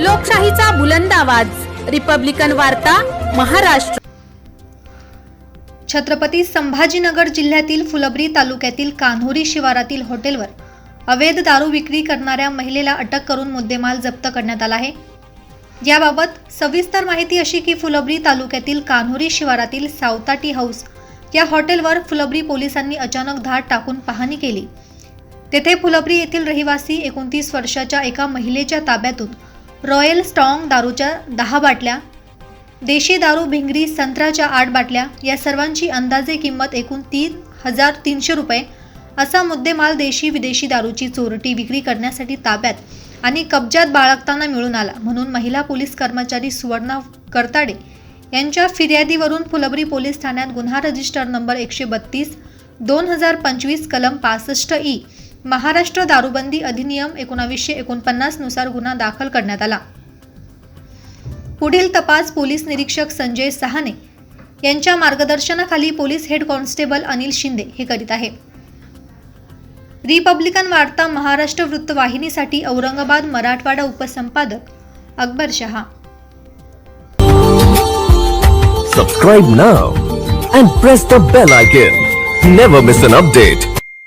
लोकशाहीचा बुलंद आवाज. रिपब्लिकन वार्ता महाराष्ट्र. छत्रपती संभाजीनगर जिल्ह्यातील फुलंब्री तालुक्यातील कान्होरी शिवारातील हॉटेलवर अवैध दारू विक्री करणाऱ्या महिलेला अटक करून मुद्देमाल जप्त करण्यात आला आहे. याबाबत सविस्तर माहिती अशी की फुलंब्री तालुक्यातील कान्होरी शिवारातील सावताटी हाऊस या हॉटेलवर फुलंब्री पोलिसांनी अचानक धाड टाकून पाहणी केली. तेथे फुलंब्री येथील रहिवासी एकोणतीस वर्षाच्या एका महिलेच्या ताब्यातून रॉयल स्ट्रॉंग दारूच्या दहा बाटल्या देशी दारू भिंगरी संत्र्याच्या आठ बाटल्या या सर्वांची अंदाजे किंमत एकूण तीन हजार तीनशे रुपये. असा मुद्देमाल देशी विदेशी दारूची चोरटी विक्री करण्यासाठी ताब्यात आणि कब्जात बाळगताना मिळून आला म्हणून महिला पोलीस कर्मचारी सुवर्णा करताडे यांच्या फिर्यादीवरून फुलबरी पोलीस ठाण्यात गुन्हा रजिस्टर नंबर एकशे बत्तीस दोन हजार पंचवीस कलम पासष्ट ई महाराष्ट्र दारूबंदी अधिनियम एकोणावीसशे एकोणपन्नासनुसार गुन्हा दाखल करण्यात आला. पुढील तपास पोलीस निरीक्षक संजय सहाने यांच्या मार्गदर्शनाखाली police head constable Anil Shinde हे करीत आहे रिपब्लिकन वार्ता महाराष्ट्र वृत्तवाहिनीसाठी Aurangabad Marathwada उपसंपादक Akbar Shah. Subscribe now and press the bell icon never miss an update